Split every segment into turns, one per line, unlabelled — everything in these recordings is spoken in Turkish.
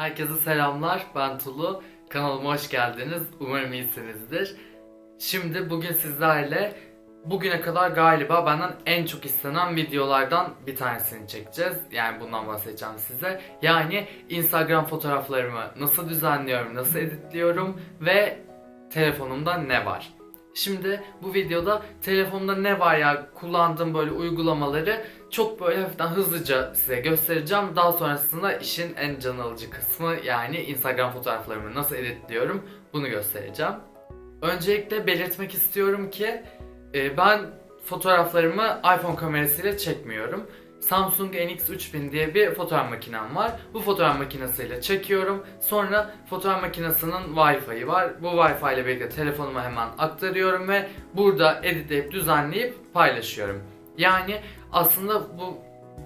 Herkese selamlar. Ben Tulu. Kanalıma hoş geldiniz. Umarım iyisinizdir. Şimdi bugün sizlerle bugüne kadar galiba benden en çok istenen videolardan bir tanesini çekeceğiz. Yani bundan bahsedeceğim size. Yani Instagram fotoğraflarımı nasıl düzenliyorum, nasıl editliyorum ve telefonumda ne var. Şimdi bu videoda telefonumda ne var ya kullandığım böyle uygulamaları çok böyle hafiften hızlıca size göstereceğim. Daha sonrasında işin en can alıcı kısmı yani Instagram fotoğraflarımı nasıl editliyorum bunu göstereceğim. Öncelikle belirtmek istiyorum ki e, ben fotoğraflarımı iPhone kamerasıyla çekmiyorum. Samsung NX3000 diye bir fotoğraf makinem var. Bu fotoğraf makinesiyle çekiyorum. Sonra fotoğraf makinesinin Wi-Fi'yi var. Bu Wi-Fi ile birlikte telefonuma hemen aktarıyorum ve burada editleyip düzenleyip paylaşıyorum. Yani aslında bu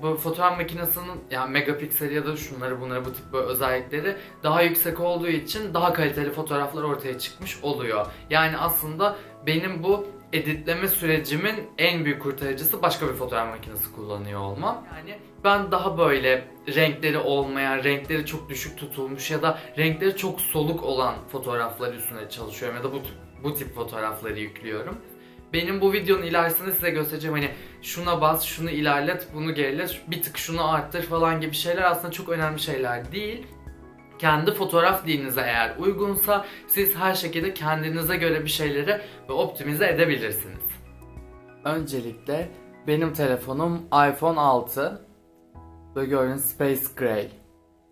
bu fotoğraf makinesinin yani megapikseli ya da şunları bunları bu tip böyle özellikleri daha yüksek olduğu için daha kaliteli fotoğraflar ortaya çıkmış oluyor. Yani aslında benim bu editleme sürecimin en büyük kurtarıcısı başka bir fotoğraf makinesi kullanıyor olmam. Yani ben daha böyle renkleri olmayan, renkleri çok düşük tutulmuş ya da renkleri çok soluk olan fotoğraflar üstüne çalışıyorum ya da bu bu tip fotoğrafları yüklüyorum. Benim bu videonun ilerisinde size göstereceğim hani şuna bas, şunu ilerlet, bunu gerilet, bir tık şunu arttır falan gibi şeyler aslında çok önemli şeyler değil. Kendi fotoğraf dilinize eğer uygunsa siz her şekilde kendinize göre bir şeyleri ve optimize edebilirsiniz. Öncelikle benim telefonum iPhone 6 ve gördüğünüz Space Gray.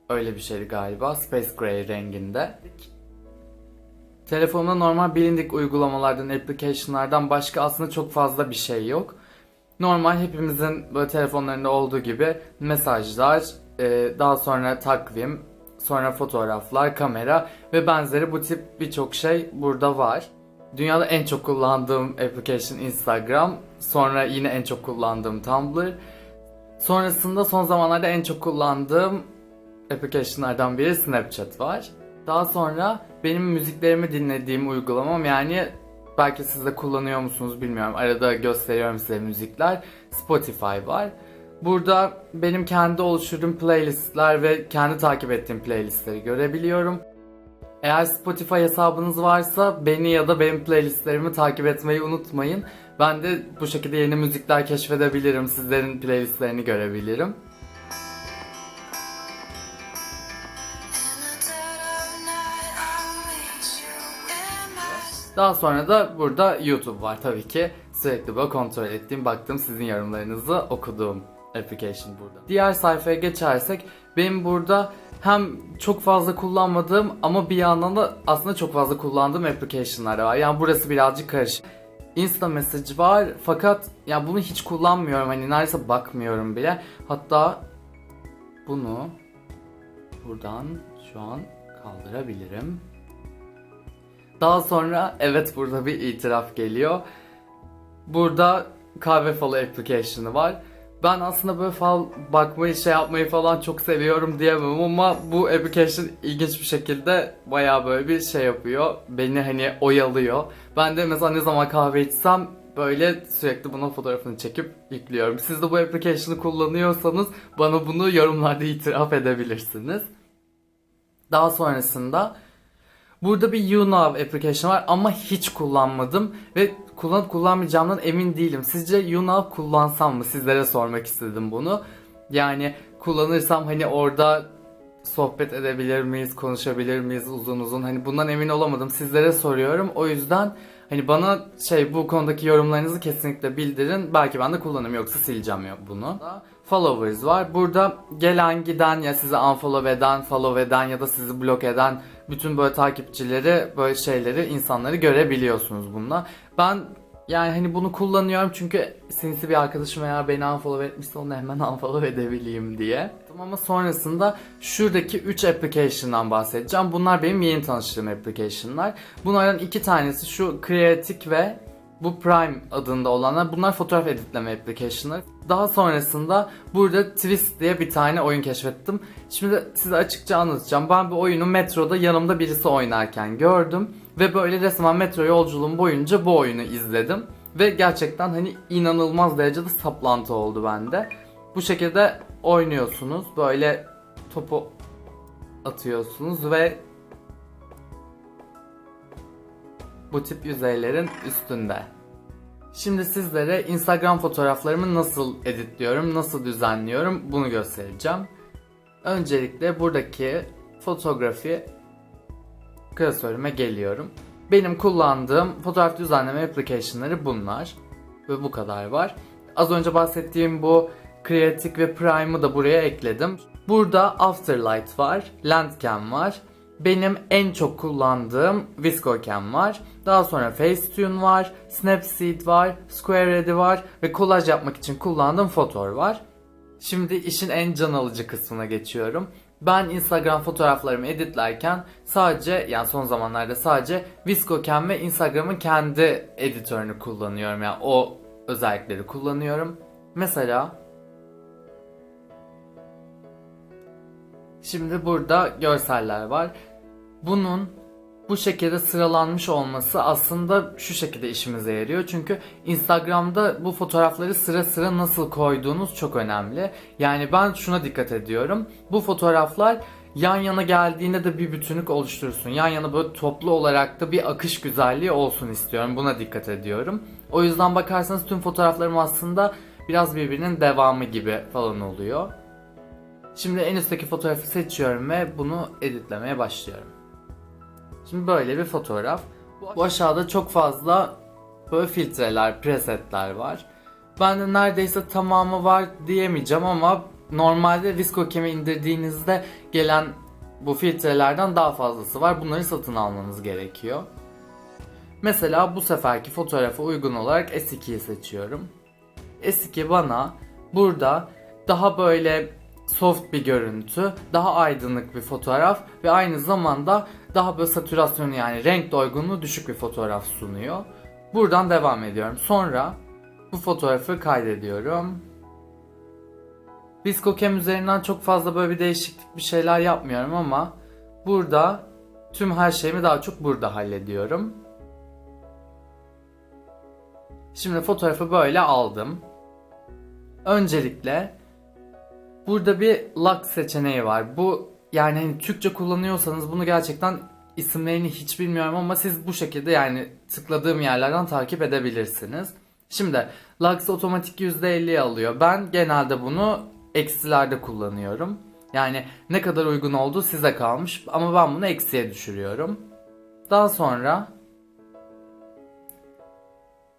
Öyle bir şeydi galiba. Space Gray renginde. Telefonumda normal bilindik uygulamalardan, application'lardan başka aslında çok fazla bir şey yok. Normal hepimizin böyle telefonlarında olduğu gibi mesajlar, e, daha sonra takvim, sonra fotoğraflar, kamera ve benzeri bu tip birçok şey burada var. Dünyada en çok kullandığım application Instagram, sonra yine en çok kullandığım Tumblr. Sonrasında son zamanlarda en çok kullandığım application'lardan biri Snapchat var. Daha sonra benim müziklerimi dinlediğim uygulamam yani belki siz de kullanıyor musunuz bilmiyorum. Arada gösteriyorum size müzikler. Spotify var. Burada benim kendi oluşturduğum playlistler ve kendi takip ettiğim playlistleri görebiliyorum. Eğer Spotify hesabınız varsa beni ya da benim playlistlerimi takip etmeyi unutmayın. Ben de bu şekilde yeni müzikler keşfedebilirim. Sizlerin playlistlerini görebilirim. Daha sonra da burada YouTube var tabii ki. Sürekli böyle kontrol ettiğim, baktığım sizin yorumlarınızı okuduğum application burada. Diğer sayfaya geçersek benim burada hem çok fazla kullanmadığım ama bir yandan da aslında çok fazla kullandığım application'lar var. Yani burası birazcık karışık. Insta Message var fakat ya bunu hiç kullanmıyorum hani neredeyse bakmıyorum bile. Hatta bunu buradan şu an kaldırabilirim. Daha sonra evet burada bir itiraf geliyor. Burada kahve falı application'ı var. Ben aslında böyle fal bakmayı şey yapmayı falan çok seviyorum diyemem ama bu application ilginç bir şekilde bayağı böyle bir şey yapıyor. Beni hani oyalıyor. Ben de mesela ne zaman kahve içsem böyle sürekli bunun fotoğrafını çekip yüklüyorum. Siz de bu application'ı kullanıyorsanız bana bunu yorumlarda itiraf edebilirsiniz. Daha sonrasında Burada bir YouNow application var ama hiç kullanmadım ve kullanıp kullanmayacağımdan emin değilim. Sizce YouNow kullansam mı? Sizlere sormak istedim bunu. Yani kullanırsam hani orada sohbet edebilir miyiz, konuşabilir miyiz uzun uzun? Hani bundan emin olamadım. Sizlere soruyorum. O yüzden hani bana şey bu konudaki yorumlarınızı kesinlikle bildirin. Belki ben de kullanırım yoksa sileceğim ya bunu. Followers var. Burada gelen giden ya sizi unfollow eden, follow eden ya da sizi blok eden bütün böyle takipçileri, böyle şeyleri, insanları görebiliyorsunuz bununla. Ben yani hani bunu kullanıyorum çünkü sinsi bir arkadaşım eğer beni unfollow etmişse onu hemen unfollow edebileyim diye. Ama sonrasında şuradaki 3 application'dan bahsedeceğim. Bunlar benim yeni tanıştığım application'lar. Bunlardan iki tanesi şu Creatic ve bu Prime adında olanlar bunlar fotoğraf editleme application'ları. Daha sonrasında burada Twist diye bir tane oyun keşfettim. Şimdi size açıkça anlatacağım. Ben bu oyunu metroda yanımda birisi oynarken gördüm. Ve böyle resmen metro yolculuğum boyunca bu oyunu izledim. Ve gerçekten hani inanılmaz derecede saplantı oldu bende. Bu şekilde oynuyorsunuz. Böyle topu atıyorsunuz ve bu tip yüzeylerin üstünde. Şimdi sizlere Instagram fotoğraflarımı nasıl editliyorum, nasıl düzenliyorum bunu göstereceğim. Öncelikle buradaki fotoğrafı klasörüme geliyorum. Benim kullandığım fotoğraf düzenleme application'ları bunlar. Ve bu kadar var. Az önce bahsettiğim bu Creative ve Prime'ı da buraya ekledim. Burada Afterlight var, Landcam var. Benim en çok kullandığım ViscoCam var. Daha sonra Facetune var, Snapseed var, SquareReady var ve kolaj yapmak için kullandığım Fotor var. Şimdi işin en can alıcı kısmına geçiyorum. Ben Instagram fotoğraflarımı editlerken sadece yani son zamanlarda sadece ViscoCam ve Instagram'ın kendi editörünü kullanıyorum. Yani o özellikleri kullanıyorum. Mesela Şimdi burada görseller var. Bunun bu şekilde sıralanmış olması aslında şu şekilde işimize yarıyor. Çünkü Instagram'da bu fotoğrafları sıra sıra nasıl koyduğunuz çok önemli. Yani ben şuna dikkat ediyorum. Bu fotoğraflar yan yana geldiğinde de bir bütünlük oluştursun. Yan yana böyle toplu olarak da bir akış güzelliği olsun istiyorum. Buna dikkat ediyorum. O yüzden bakarsanız tüm fotoğraflarım aslında biraz birbirinin devamı gibi falan oluyor. Şimdi en üstteki fotoğrafı seçiyorum ve bunu editlemeye başlıyorum. Şimdi böyle bir fotoğraf. Bu aşağıda çok fazla böyle filtreler, presetler var. Ben de neredeyse tamamı var diyemeyeceğim ama normalde ViscoCam'i indirdiğinizde gelen bu filtrelerden daha fazlası var. Bunları satın almanız gerekiyor. Mesela bu seferki fotoğrafa uygun olarak S2'yi seçiyorum. S2 bana burada daha böyle soft bir görüntü, daha aydınlık bir fotoğraf ve aynı zamanda daha böyle satürasyonu yani renk doygunluğu düşük bir fotoğraf sunuyor. Buradan devam ediyorum. Sonra bu fotoğrafı kaydediyorum. ViscoCam üzerinden çok fazla böyle bir değişiklik bir şeyler yapmıyorum ama burada tüm her şeyimi daha çok burada hallediyorum. Şimdi fotoğrafı böyle aldım. Öncelikle Burada bir lock seçeneği var. Bu yani hani Türkçe kullanıyorsanız bunu gerçekten isimlerini hiç bilmiyorum ama siz bu şekilde yani tıkladığım yerlerden takip edebilirsiniz. Şimdi Lux otomatik %50'ye alıyor. Ben genelde bunu eksilerde kullanıyorum. Yani ne kadar uygun olduğu size kalmış ama ben bunu eksiye düşürüyorum. Daha sonra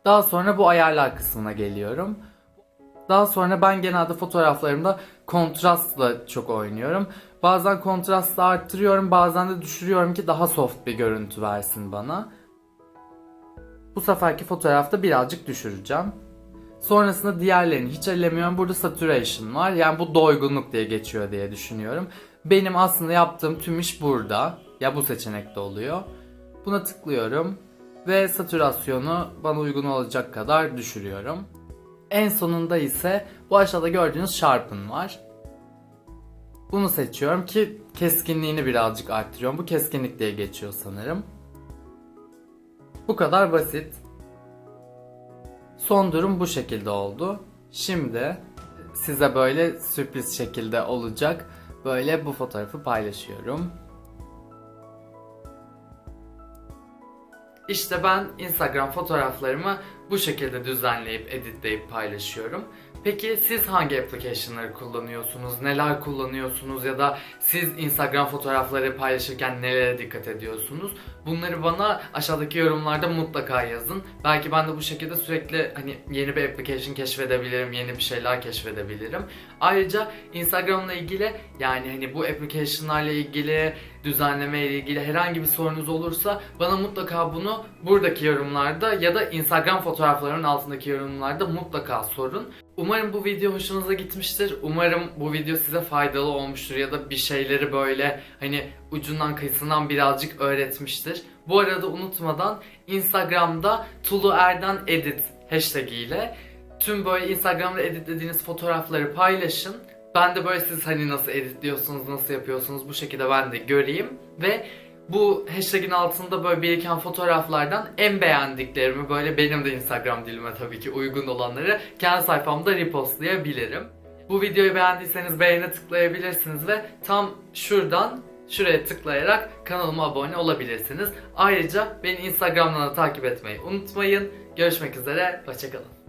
daha sonra bu ayarlar kısmına geliyorum. Daha sonra ben genelde fotoğraflarımda kontrastla çok oynuyorum. Bazen kontrastı arttırıyorum bazen de düşürüyorum ki daha soft bir görüntü versin bana. Bu seferki fotoğrafta birazcık düşüreceğim. Sonrasında diğerlerini hiç ellemiyorum. Burada saturation var. Yani bu doygunluk diye geçiyor diye düşünüyorum. Benim aslında yaptığım tüm iş burada. Ya bu seçenekte oluyor. Buna tıklıyorum ve satürasyonu bana uygun olacak kadar düşürüyorum. En sonunda ise bu aşağıda gördüğünüz Sharpen var. Bunu seçiyorum ki keskinliğini birazcık arttırıyorum. Bu keskinlik diye geçiyor sanırım. Bu kadar basit. Son durum bu şekilde oldu. Şimdi size böyle sürpriz şekilde olacak. Böyle bu fotoğrafı paylaşıyorum. İşte ben Instagram fotoğraflarımı bu şekilde düzenleyip editleyip paylaşıyorum. Peki siz hangi application'ları kullanıyorsunuz? Neler kullanıyorsunuz ya da siz Instagram fotoğrafları paylaşırken nelere dikkat ediyorsunuz? Bunları bana aşağıdaki yorumlarda mutlaka yazın. Belki ben de bu şekilde sürekli hani yeni bir application keşfedebilirim, yeni bir şeyler keşfedebilirim. Ayrıca Instagram'la ilgili yani hani bu application'larla ilgili, düzenleme ile ilgili herhangi bir sorunuz olursa bana mutlaka bunu buradaki yorumlarda ya da Instagram fotoğraflarının altındaki yorumlarda mutlaka sorun. Umarım bu video hoşunuza gitmiştir. Umarım bu video size faydalı olmuştur ya da bir şeyleri böyle hani ucundan kıyısından birazcık öğretmiştir. Bu arada unutmadan Instagram'da Tulu Erden Edit hashtag ile tüm böyle Instagram'da editlediğiniz fotoğrafları paylaşın. Ben de böyle siz hani nasıl editliyorsunuz, nasıl yapıyorsunuz bu şekilde ben de göreyim. Ve bu hashtagin altında böyle biriken fotoğraflardan en beğendiklerimi böyle benim de Instagram dilime tabii ki uygun olanları kendi sayfamda repostlayabilirim. Bu videoyu beğendiyseniz beğene tıklayabilirsiniz ve tam şuradan şuraya tıklayarak kanalıma abone olabilirsiniz. Ayrıca beni Instagram'dan da takip etmeyi unutmayın. Görüşmek üzere, hoşçakalın.